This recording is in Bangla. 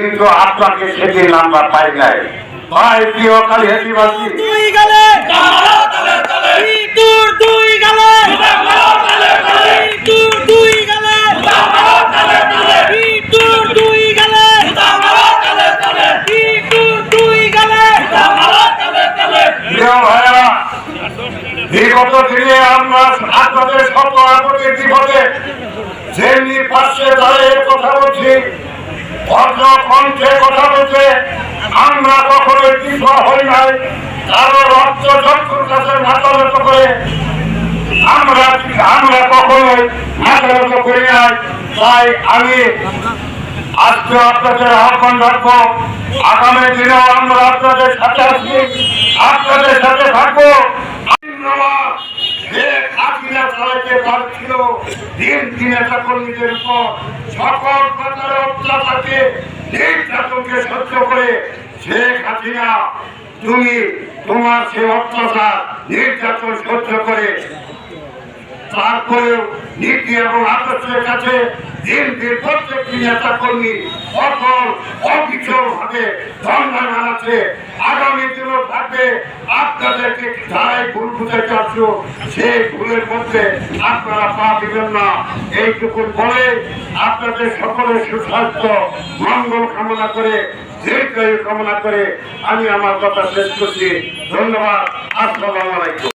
কিন্তু আপনাকে সেদিন আমরা পাই নাই। ভাই প্রিয় কালী হেঁটিবাসী দুই গেলে। ইঁদুর দুই গেলে। ইঁদুর দুই গেলে। ইঁদুর দুই গেলে। ইঁদুর দুই গেলে। প্রিয় ভাইরা বিগত দিনে আমরা আপনাদের শত আপত্তি বিপদে যেমনি পাশে আমরা কখনো পিছুয়া হই নাই। কারও রক্ত চক্ষুর কাছে মাথা নত করে আমরা আমরা কখনোই মাথা নত করি নাই। তাই আমি আজকে আপনাদের আহ্বান রাখব, আগামী দিনেও আমরা আপনাদের সাথে আছি, আপনাদের সাথে থাকব। দিন দিন একটা কর্মীদের উপর সকল প্রকার অত্যাচারকে নির্যাতনকে সহ্য করে শেখ হাসিনা, তুমি তোমার সে অত্যাচার, নির্যাতন সহ্য করে। তারপরেও নীতি এবং আদর্শের কাছে দিন প্রত্যেকটি নেতা কর্মী অকল অবিচল ভাবে ধর্ণা জানাচ্ছে আগামী দিনও থাকবে আপনাদেরকে ভুল সেই ভুলের মধ্যে আপনারা পা দিবেন না। এইটুকু বলে আপনাদের সকলের সুস্বাস্থ্য, মঙ্গল কামনা করে, দীর্ঘায়ু কামনা করে আমি আমার কথা শেষ করছি। ধন্যবাদ। আসসালাম আলাইকুম।